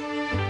ท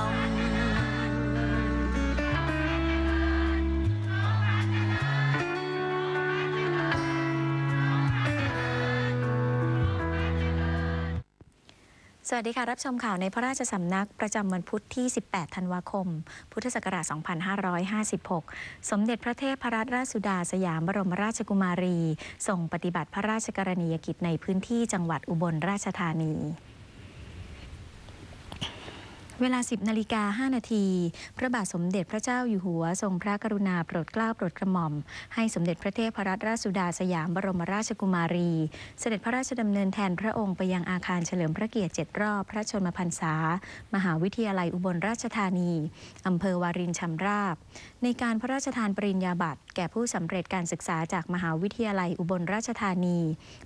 ม สวัสดีค่ะ รับชมข่าวในพระราชสำนักประจำวันพุธที่ 18 ธันวาคม พุทธศักราช 2556 สมเด็จพระเทพรัตนราชสุดาสยามบรมราชกุมารีส่งปฏิบัติพระราชกรณียกิจในพื้นที่จังหวัดอุบลราชธานี เวลา 10นาฬิกา5นาที พระบาทสมเด็จพระเจ้าอยู่หัว ทรงพระกรุณาโปรดเกล้าโปรดกระหม่อม ให้สมเด็จพระเทพรัตนราชสุดาสยามบรมราชกุมารี เสด็จพระราชดำเนินแทนพระองค์ไปยังอาคารเฉลิมพระเกียรติ7รอบ พระชนมพรรษา มหาวิทยาลัยอุบลราชธานี อำเภอวารินชำราบ ในการพระราชทานปริญญาบัตร แก่ผู้สำเร็จการศึกษาจากมหาวิทยาลัยอุบลราชธานี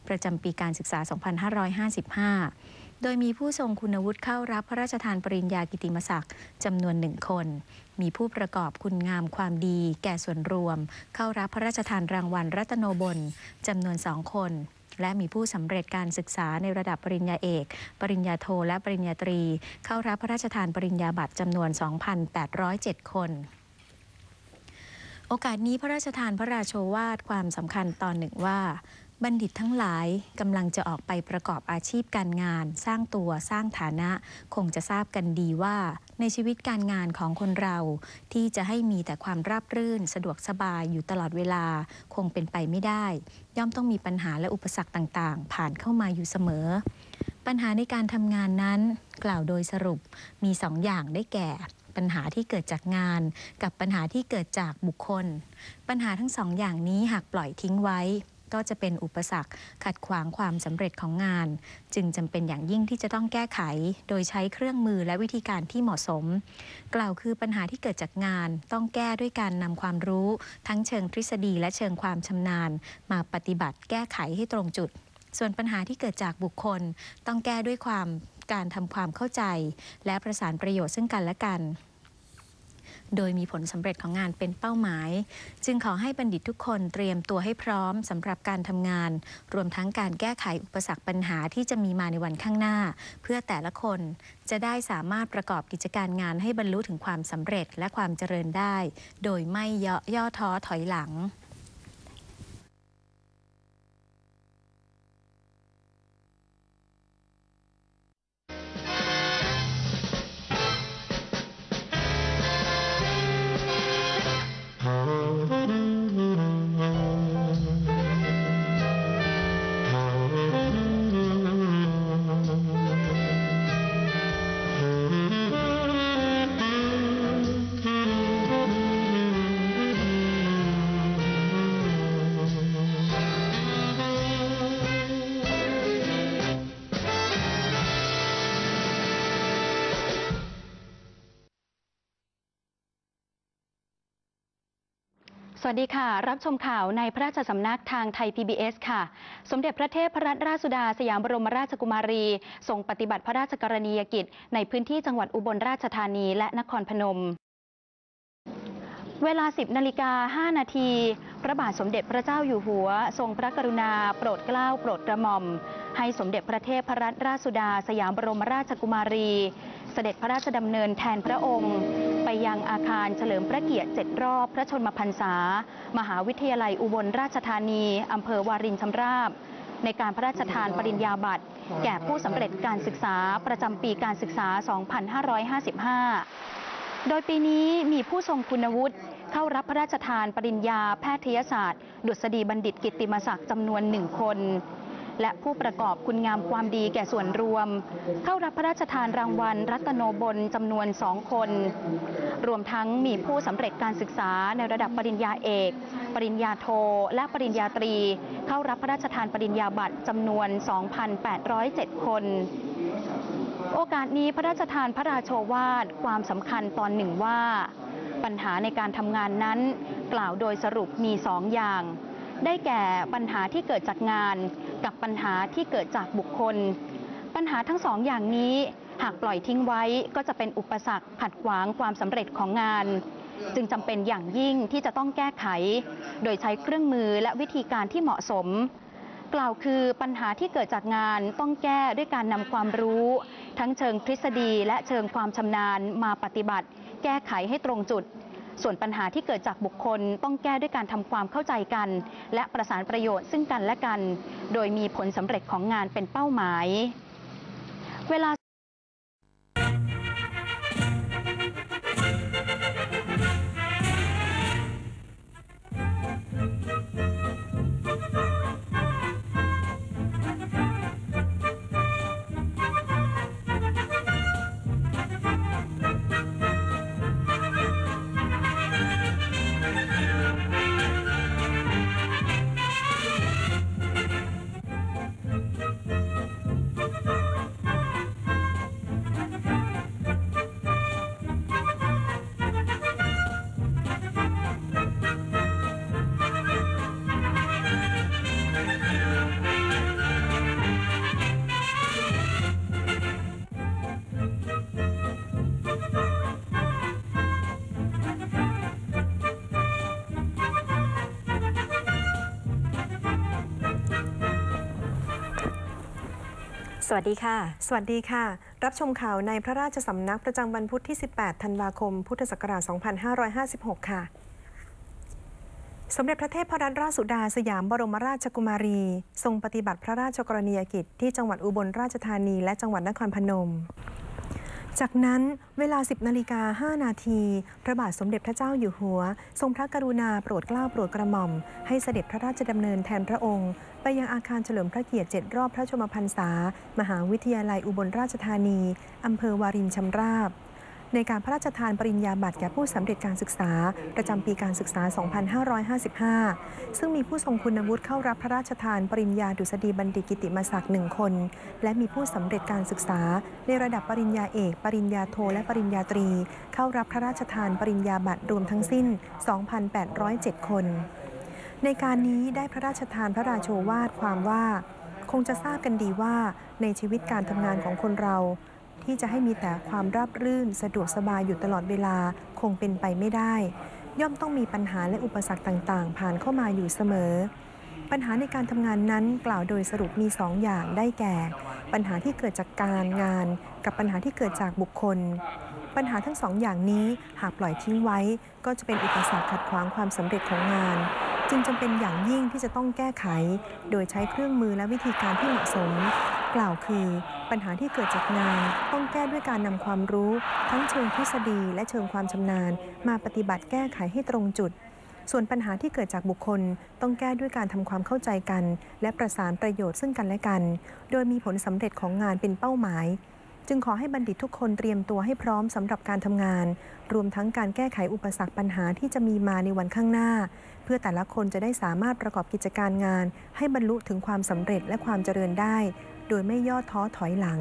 ประจำปีการศึกษา 2555 โดยมีผู้ทรงคุณวุฒิเข้ารับพระราชทานปริญญากิติมศักดิ์จำนวนหนึ่งคน มีผู้ประกอบคุณงามความดี แก่ส่วนรวม เข้ารับพระราชทานรางวัลรัตโนบลจำนวนสองคนและมีผู้สำเร็จการศึกษาในระดับปริญญาเอก ปริญญาโท และปริญญาตรี เข้ารับพระราชทานปริญญาบัตรจำนวน 2,807 คน โอกาสนี้พระราชทานพระราโชวาทความสำคัญตอนหนึ่งว่า บัณฑิตทั้งหลายกำลังจะออกไปประกอบอาชีพการงาน สร้างตัวสร้างฐานะ คงจะทราบกันดีว่า ในชีวิตการงานของคนเรา ที่จะให้มีแต่ความราบรื่น สะดวกสบายอยู่ตลอดเวลา คงเป็นไปไม่ได้ ย่อมต้องมีปัญหาและอุปสรรคต่างๆ ผ่านเข้ามาอยู่เสมอ ปัญหาในการทำงานนั้น กล่าวโดยสรุปมีสองอย่างได้แก่ปัญหาที่เกิดจากงาน กับปัญหาที่เกิดจากบุคคล ปัญหาทั้งสองอย่างนี้หากปล่อยทิ้งไว้ ก็จะเป็นอุปสรรคขัดขวางความสำเร็จของงาน จึงจำเป็นอย่างยิ่งที่จะต้องแก้ไข โดยใช้เครื่องมือและวิธีการที่เหมาะสม กล่าวคือปัญหาที่เกิดจากงาน ต้องแก้ด้วยการนำความรู้ ทั้งเชิงทฤษฎีและเชิงความชำนาญ มาปฏิบัติแก้ไขให้ตรงจุด ส่วนปัญหาที่เกิดจากบุคคล ต้องแก้ด้วยความการทำความเข้าใจ และประสานประโยชน์ซึ่งกันและกัน โดยมีผลสำเร็จของงานเป็นเป้าหมาย จึงขอให้บัณฑิตทุกคนเตรียมตัวให้พร้อมสำหรับการทำงาน รวมทั้งการแก้ไขอุปสรรคปัญหาที่จะมีมาในวันข้างหน้า เพื่อแต่ละคนจะได้สามารถประกอบกิจการงานให้บรรลุถึงความสำเร็จและความเจริญได้ โดยไม่ย่อย่อท้อถอยหลัง วัสดีค่ะ รับชมข่าวในพระราชสำนักทางไทย PBS ค่ะ สมเด็จพระเทพพระราชสุดาสยามบรมราชกุมารีทรงปฏิบัติพระราชกรณียกิจ ในพื้นที่จังหวัดอุบลราชธานีและนครพนม เวลา 10นาฬิกา5นาที พระบาทสมเด็จพระเจ้าอยู่หัว ทรงพระกรุณา โปรดเกล้าโปรดกระหม่อม ให้สมเด็จพระเทพพระราชสุดาสยามบรมราชกุมารี เสด็จพระราชดำเนินแทนพระองค์ ไปยังอาคารเฉลิมพระเกียรติ7รอบพระชนมพรรษา มหาวิทยาลัยอุบลราชธานีอำเภอวารินชำราบ ในการพระราชทานปริญญาบัตร แก่ผู้สำเร็จการศึกษาประจำปีการศึกษา 2555 โดยปีนี้มีผู้ทรงคุณวุฒิเข้ารับพระราชทานปริญญาแพทยศาสตร์ ดุษฎีบัณฑิตกิติมศักดิ์จำนวนหนึ่งคน และผู้ประกอบคุณงามความดีแก่ส่วนรวม เข้ารับพระราชทานรางวัล รัตโนบลจำนวนสองคน รวมทั้งมีผู้สำเร็จการศึกษาในระดับปริญญาเอก ปริญญาโท และปริญญาตรี เข้ารับพระราชทานปริญญาบัตรจำนวน 2,807 คน โอกาสนี้พระราชทานพระราโชวาทความสำคัญตอนหนึ่งว่า ปัญหาในการทำงานนั้น กล่าวโดยสรุปมีสองอย่าง ได้แก่ปัญหาที่เกิดจากงาน กับปัญหาที่เกิดจากบุคคล ปัญหาทั้งสองอย่างนี้ หากปล่อยทิ้งไว้ก็จะเป็นอุปสรรคขัดขวางความสำเร็จของงาน จึงจำเป็นอย่างยิ่งที่จะต้องแก้ไข โดยใช้เครื่องมือและวิธีการที่เหมาะสม กล่าวคือปัญหาที่เกิดจากงานต้องแก้ด้วยการนำความรู้ ทั้งเชิงทฤษฎีและเชิงความชำนาญมาปฏิบัติ แก้ไขให้ตรงจุด ส่วนปัญหาที่เกิดจากบุคคลต้องแก้ด้วยการทำความเข้าใจกัน และประสานประโยชน์ซึ่งกันและกัน โดยมีผลสำเร็จของงานเป็นเป้าหมาย เวลา วัสดีค่ะ สวัสดีค่ะ รับชมข่าวในพระราชสำนักประจำวันพุธที่ 18 ธันวาคม พุทธศักราช 2556 ค่ะ สมเด็จพระเทพรัตนราชสุดาสยามบรมราชกุมารี ทรงปฏิบัติพระราชกรณียกิจที่จังหวัดอุบลราชธานีและจังหวัดนครพนม จากนั้นเวลา 10นาฬิกา5นาทีพระบาทสมเด็จพระเจ้าอยู่หัว ทรงพระกรุณาโปรดเกล้าโปรดกระหม่อม ให้เสด็จพระราชดำเนินแทนพระองค์ ไปยังอาคารเฉลิมพระเกียรติ7รอบพระชมพรรษา มหาวิทยาลัยอุบลราชธานีอำเภอวารินชำราบ ในการพระราชทานปริญญาบัตรแก่ผู้สำเร็จการศึกษา ประจำปีการศึกษา 2555 ซึ่งมีผู้ทรงคุณวุฒิเข้ารับพระราชทานปริญญาดุษฎีบัณฑิตกิติมศักดิ์หนึ่งคน และมีผู้สำเร็จการศึกษา ในระดับปริญญาเอก ปริญญาโท และปริญญาตรี เข้ารับพระราชทานปริญญาบัตรรวมทั้งสิ้น 2,807 คน ในการนี้ได้พระราชทานพระราโชวาทความว่า คงจะทราบกันดีว่าในชีวิตการทำงานของคนเรา ที่จะให้มีแต่ความราบรื่น สะดวกสบายอยู่ตลอดเวลาคงเป็นไปไม่ได้ ย่อมต้องมีปัญหาและอุปสรรคต่างๆ ผ่านเข้ามาอยู่เสมอ ปัญหาในการทำงานนั้นกล่าวโดยสรุปมีสองอย่างได้แก่ ปัญหาที่เกิดจากการงาน กับปัญหาที่เกิดจากบุคคล ปัญหาทั้งสองอย่างนี้หากปล่อยทิ้งไว้ ก็จะเป็นอุปสรรคขัดขวางความสำเร็จของงานจึงจำเป็นอย่างยิ่งที่จะต้องแก้ไข โดยใช้เครื่องมือและวิธีการที่เหมาะสม กล่าวคือ ปัญหาที่เกิดจากงานต้องแก้ด้วยการนำความรู้ ทั้งเชิงทฤษฎีและเชิงความชำนาญ มาปฏิบัติแก้ไขให้ตรงจุด ส่วนปัญหาที่เกิดจากบุคคล ต้องแก้ด้วยการทำความเข้าใจกัน และประสานประโยชน์ซึ่งกันและกัน โดยมีผลสำเร็จของงานเป็นเป้าหมาย จึงขอให้บัณฑิตทุกคนเตรียมตัวให้พร้อมสำหรับการทำงาน รวมทั้งการแก้ไขอุปสรรคปัญหาที่จะมีมาในวันข้างหน้า เพื่อแต่ละคนจะได้สามารถประกอบกิจการงาน ให้บรรลุถึงความสำเร็จและความเจริญได้ โดยไม่ย่อท้อถอยหลัง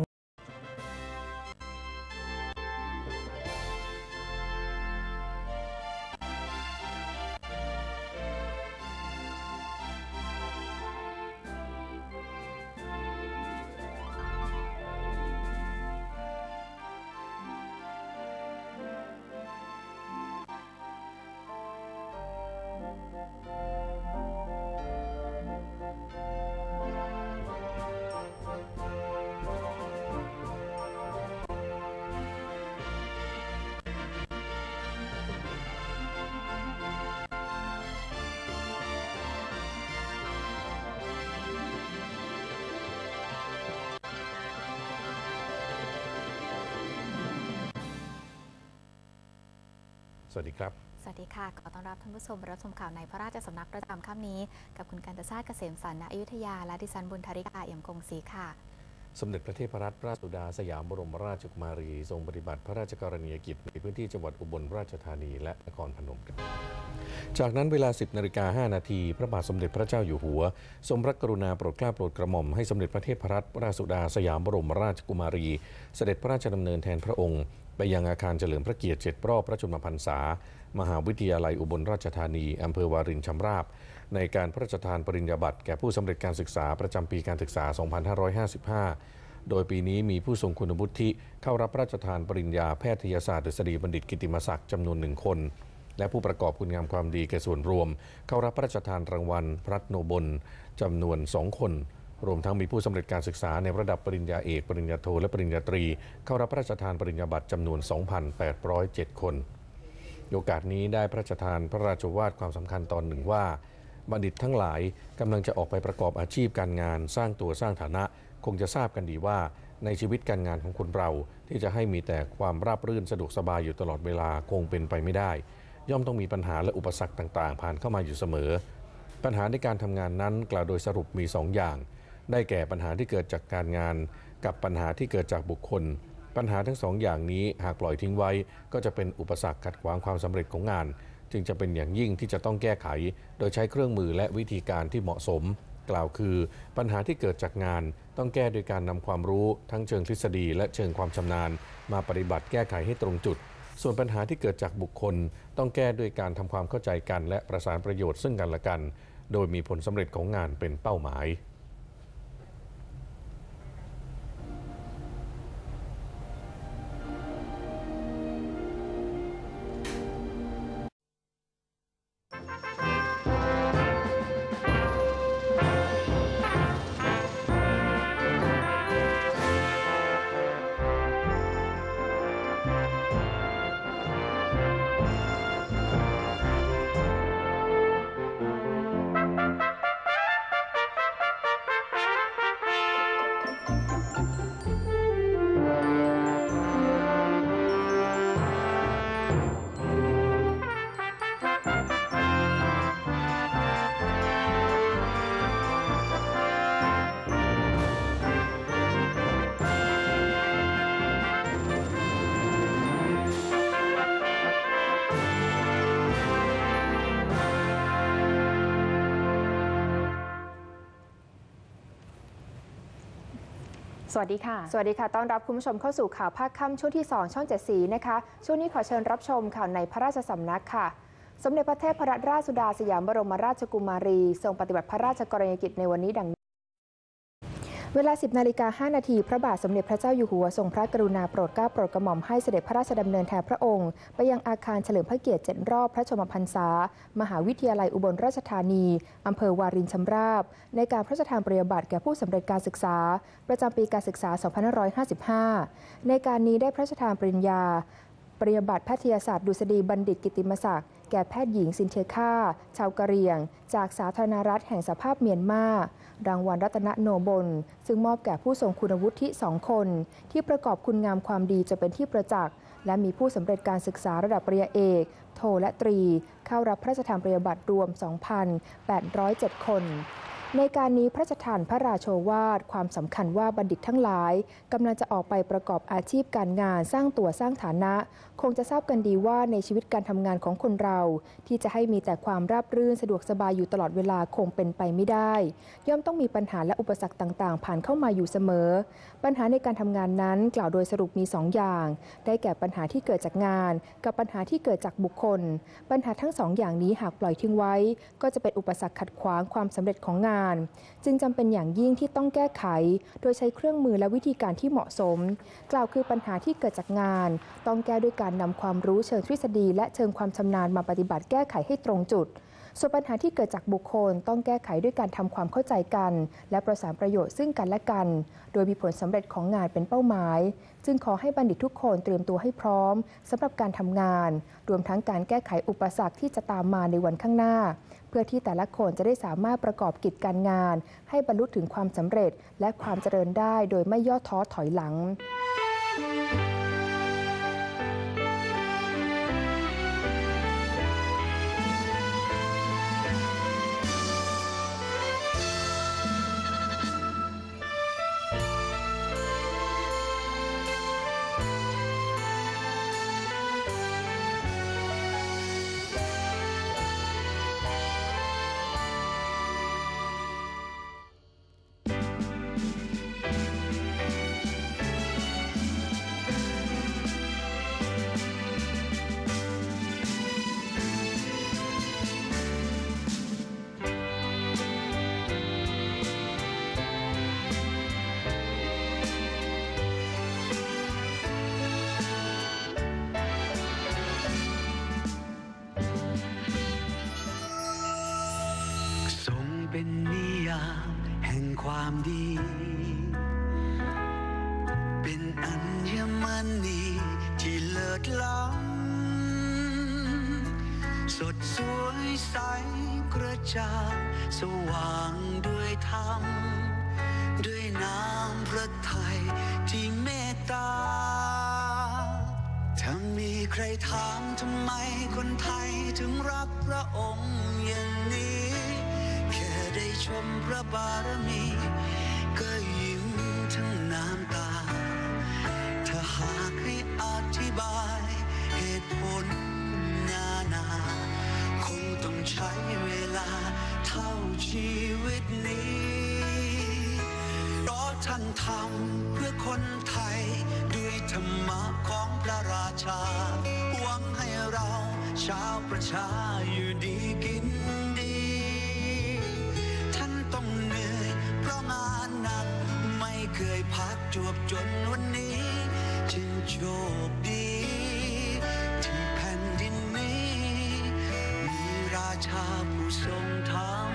สวัสดีครับ สวัสดีค่ะ ขอต้อนรับท่านผู้ชมรับชมข่าวในพระราชสำนักประจำค่ำนี้ กับคุณกันตชาติเกษมสันต์ณอยุธยา และดิฉันบุญธริกาเอี่ยมคงศรีค่ะ สมเด็จพระเทพรัตนราชสุดาสยามบรมราชกุมารี ทรงปฏิบัติพระราชกรณียกิจในพื้นที่จังหวัดอุบลราชธานีและนครพนมครับจากนั้นเวลา 10นาฬิกา5นาทีพระบาทสมเด็จพระเจ้าอยู่หัว ทรงพระกรุณาโปรดเกล้าโปรดกระหม่อมให้สมเด็จพระเทพรัตนราชสุดาสยามบรมราชกุมารี เสด็จพระราชดำเนินแทนพระองค์ ไปยังอาคารเฉลิมพระเกียรติ7รอบพระชนมพรรษา มหาวิทยาลัยอุบลราชธานีอำเภอวารินชำราบ ในการพระราชทานปริญญาบัตรแก่ผู้สำเร็จการศึกษาประจำปีการศึกษา 2555 โดยปีนี้มีผู้ทรงคุณวุฒิเข้ารับพระราชทานปริญญาแพทยศาสตร์ดุษฎีบัณฑิตกิติมศักดิ์จำนวนหนึ่งคน และผู้ประกอบคุณงามความดีแก่ส่วนรวม เข้ารับพระราชทานรางวัลพระโนบลจำนวนสองคน รวมทั้งมีผู้สำเร็จการศึกษาในระดับปริญญาเอก ปริญญาโท และปริญญาตรี เข้ารับพระราชทานปริญญาบัตรจำนวน 2,807 คนโอกาสนี้ได้พระราชทานพระราชวาทความสำคัญตอนหนึ่งว่า บัณฑิตทั้งหลายกำลังจะออกไปประกอบอาชีพการงาน สร้างตัวสร้างฐานะ คงจะทราบกันดีว่า ในชีวิตการงานของคนเรา ที่จะให้มีแต่ความราบรื่นสะดวกสบายอยู่ตลอดเวลาคงเป็นไปไม่ได้ ย่อมต้องมีปัญหาและอุปสรรคต่าง ๆ ผ่านเข้ามาอยู่เสมอ ปัญหาในการทำงานนั้นกล่าวโดยสรุปมี 2 อย่าง ได้แก่ปัญหาที่เกิดจากการงาน กับปัญหาที่เกิดจากบุคคล ปัญหาทั้งสองอย่างนี้หากปล่อยทิ้งไว้ ก็จะเป็นอุปสรรคขัดขวางความสำเร็จของงาน จึงจะเป็นอย่างยิ่งที่จะต้องแก้ไข โดยใช้เครื่องมือและวิธีการที่เหมาะสม กล่าวคือ ปัญหาที่เกิดจากงาน ต้องแก้โดยการนำความรู้ ทั้งเชิงทฤษฎี และเชิงความชำนาญ มาปฏิบัติแก้ไขให้ตรงจุดส่วนปัญหาที่เกิดจากบุคคล ต้องแก้ด้วยการทำความเข้าใจกัน และประสานประโยชน์ซึ่งกันและกัน โดยมีผลสำเร็จของงานเป็นเป้าหมาย สวัสดีค่ะ สวัสดีค่ะ ต้อนรับคุณผู้ชมเข้าสู่ข่าวภาคค่ำช่วงที่ 2 ช่องเจ็ดสีนะคะ ช่วงนี้ขอเชิญรับชมข่าวในพระราชสำนักค่ะ สมเด็จพระเทพรัตนราชสุดาสยามบรมราชกุมารี ทรงปฏิบัติพระราชกรณียกิจในวันนี้ดังนี้ เวลา 10นาฬิกา5นาทีพระบาทสมเด็จพระเจ้าอยู่หัวทรงพระกรุณาโปรดเกล้าโปรดกระหม่อมให้เสด็จพระราชดำเนินแทนพระองค์ ไปยังอาคารเฉลิมพระเกียรติ7รอบพระชมพรรษามหาวิทยาลัยอุบลราชธานีอำเภอวารินชำราบ ในการพระราชทานปริญญาบัตรแก่ผู้สำเร็จการศึกษา ประจำปีการศึกษา 2555 ในการนี้ได้พระราชทานปริญญาปริญญาบัตรแพทยศาสตร์ดุษฎีบัณฑิตกิติมศักดิ์ ก่แพทย์หญิงซินเทค่า ชาวกะเหรี่ยง จากสาธารณรัฐแห่งสภาพเมียนมา รางวัลรัตนโนบล ซึ่งมอบแก่ผู้ทรงคุณวุฒิสองคน ที่ประกอบคุณงามความดีจะเป็นที่ประจักษ์ และมีผู้สำเร็จการศึกษาระดับปริญญาเอก โทและตรี เข้ารับพระราชทานปริญญาบัตรรวม 2,807 คน ในการนี้พระราชทานพระราโชวาทความสำคัญว่าบัณฑิตทั้งหลายกำลังจะออกไปประกอบอาชีพการงานสร้างตัวสร้างฐานะ คงจะทราบกันดีว่าในชีวิตการทำงานของคนเรา ที่จะให้มีแต่ความราบรื่นสะดวกสบายอยู่ตลอดเวลาคงเป็นไปไม่ได้ ย่อมต้องมีปัญหาและอุปสรรคต่างๆ ผ่านเข้ามาอยู่เสมอ ปัญหาในการทำงานนั้นกล่าวโดยสรุปมี 2 อย่าง ได้แก่ปัญหาที่เกิดจากงาน กับปัญหาที่เกิดจากบุคคล ปัญหาทั้งสองอย่างนี้หากปล่อยทิ้งไว้ ก็จะเป็นอุปสรรคขัดขวางความสำเร็จของงานจึงจำเป็นอย่างยิ่งที่ต้องแก้ไข โดยใช้เครื่องมือและวิธีการที่เหมาะสม กล่าวคือปัญหาที่เกิดจากงาน ต้องแก้ด้วยการนำความรู้เชิงทฤษฎี และเชิงความชำนาญมาปฏิบัติแก้ไขให้ตรงจุดส่วนปัญหาที่เกิดจากบุคคลต้องแก้ไขด้วยการทำความเข้าใจกัน และประสานประโยชน์ซึ่งกันและกัน โดยมีผลสำเร็จของงานเป็นเป้าหมาย จึงขอให้บัณฑิตทุกคนเตรียมตัวให้พร้อมสำหรับการทำงาน รวมทั้งการแก้ไขอุปสรรคที่จะตามมาในวันข้างหน้า พื่อที่แต่ละคนจะได้สามารถประกอบกิจการงาน ให้บรรลุถึงความสำเร็จและความเจริญได้โดยไม่ย่อท้อถอยหลัง ที่เลิศล้ำสดสวยใสกระจ่างสว่างด้วยธรรม ด้วยน้ำพระทัยที่เมตตา ถ้ามีใครถามทำไมคนไทยถึงรักพระองค์อย่างนี้ แค่ได้ชมพระบารมี ก็ยิ้มทั้งน้ำตา ตุผลนานา คงต้องใช้เวลาเท่าชีวิตนี้เพราะท่านทำเพื่อคนไทย ด้วยธรรมะของพระราชา หวังให้เราชาวประชาอยู่ดีกินดี ท่านต้องเหนื่อยเพราะงานหนัก ไม่เคยพักจวบจนวันนี้ จึงโชคดี ชาผู้ทรงธรรม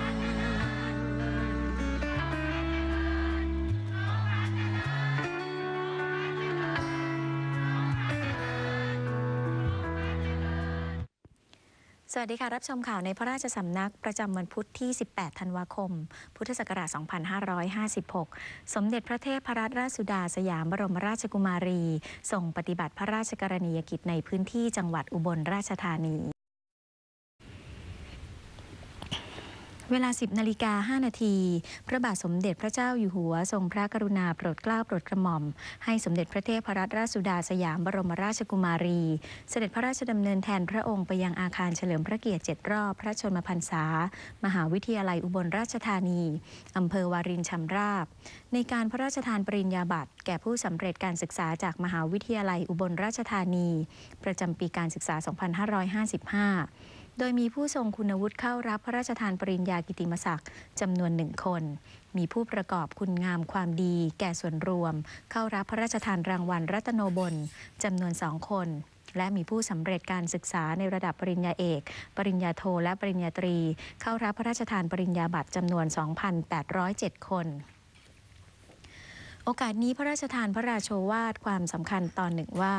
สวัสดีค่ะ รับชมข่าวในพระราชสำนักประจำวันพุธที่ 18 ธันวาคม พุทธศักราช 2556 สมเด็จพระเทพรัตนราชสุดาสยามบรมราชกุมารีทรงปฏิบัติพระราชกรณียกิจในพื้นที่จังหวัดอุบลราชธานี เวลา 10นาฬิกา5นาที พระบาทสมเด็จพระเจ้าอยู่หัว ทรงพระกรุณาโปรดเกล้าโปรดกระหม่อม ให้สมเด็จพระเทพรัตนราชสุดาสยามบรมราชกุมารี เสด็จพระราชดำเนินแทนพระองค์ไปยังอาคารเฉลิมพระเกียรติ7รอบ พระชนมพรรษา มหาวิทยาลัยอุบลราชธานี อำเภอวารินชำราบ ในการพระราชทานปริญญาบัตรแก่ผู้สำเร็จการศึกษาจากมหาวิทยาลัยอุบลราชธานี ประจำปีการศึกษา 2555 โดยมีผู้ทรงคุณวุฒิเข้ารับพระราชทานปริญญากิติมศักดิ์จำนวนหนึ่งคน มีผู้ประกอบคุณงามความดี แก่ส่วนรวม เข้ารับพระราชทานรางวัลรัตโนบลจำนวนสองคน และมีผู้สำเร็จการศึกษาในระดับปริญญาเอก ปริญญาโทและปริญญาตรี เข้ารับพระราชทานปริญญาบัตรจำนวน 2,807 คนโอกาสนี้พระราชทานพระราโชวาทความสำคัญตอนหนึ่งว่า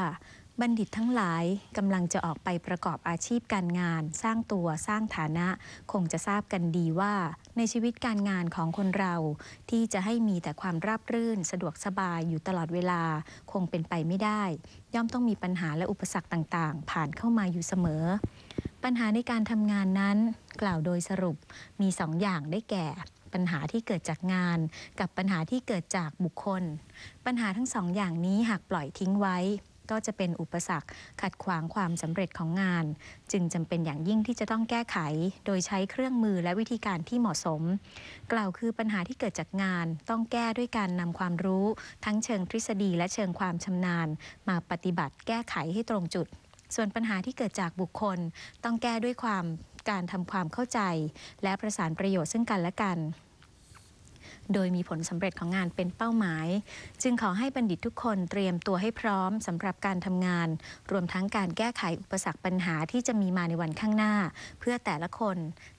บัณฑิตทั้งหลายกำลังจะออกไปประกอบอาชีพการงาน สร้างตัวสร้างฐานะ คงจะทราบกันดีว่า ในชีวิตการงานของคนเรา ที่จะให้มีแต่ความราบรื่น สะดวกสบายอยู่ตลอดเวลา คงเป็นไปไม่ได้ ย่อมต้องมีปัญหาและอุปสรรคต่างๆ ผ่านเข้ามาอยู่เสมอ ปัญหาในการทำงานนั้น กล่าวโดยสรุปมีสองอย่างได้แก่ปัญหาที่เกิดจากงาน กับปัญหาที่เกิดจากบุคคล ปัญหาทั้งสองอย่างนี้หากปล่อยทิ้งไว้ ก็จะเป็นอุปสรรคขัดขวางความสำเร็จของงาน จึงจำเป็นอย่างยิ่งที่จะต้องแก้ไข โดยใช้เครื่องมือและวิธีการที่เหมาะสม กล่าวคือปัญหาที่เกิดจากงาน ต้องแก้ด้วยการนำความรู้ ทั้งเชิงทฤษฎีและเชิงความชำนาญ มาปฏิบัติแก้ไขให้ตรงจุด ส่วนปัญหาที่เกิดจากบุคคล ต้องแก้ด้วยความการทำความเข้าใจ และประสานประโยชน์ซึ่งกันและกัน โดยมีผลสำเร็จของงานเป็นเป้าหมาย จึงขอให้บัณฑิตทุกคนเตรียมตัวให้พร้อมสำหรับการทำงาน รวมทั้งการแก้ไขอุปสรรคปัญหาที่จะมีมาในวันข้างหน้า เพื่อแต่ละคน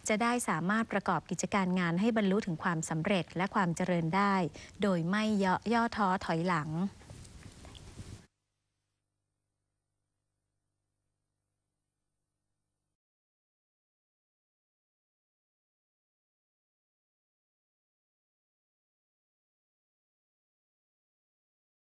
จะได้สามารถประกอบกิจการงานให้บรรลุถึงความสำเร็จและความเจริญได้ โดยไม่ย่อย่อท้อถอยหลัง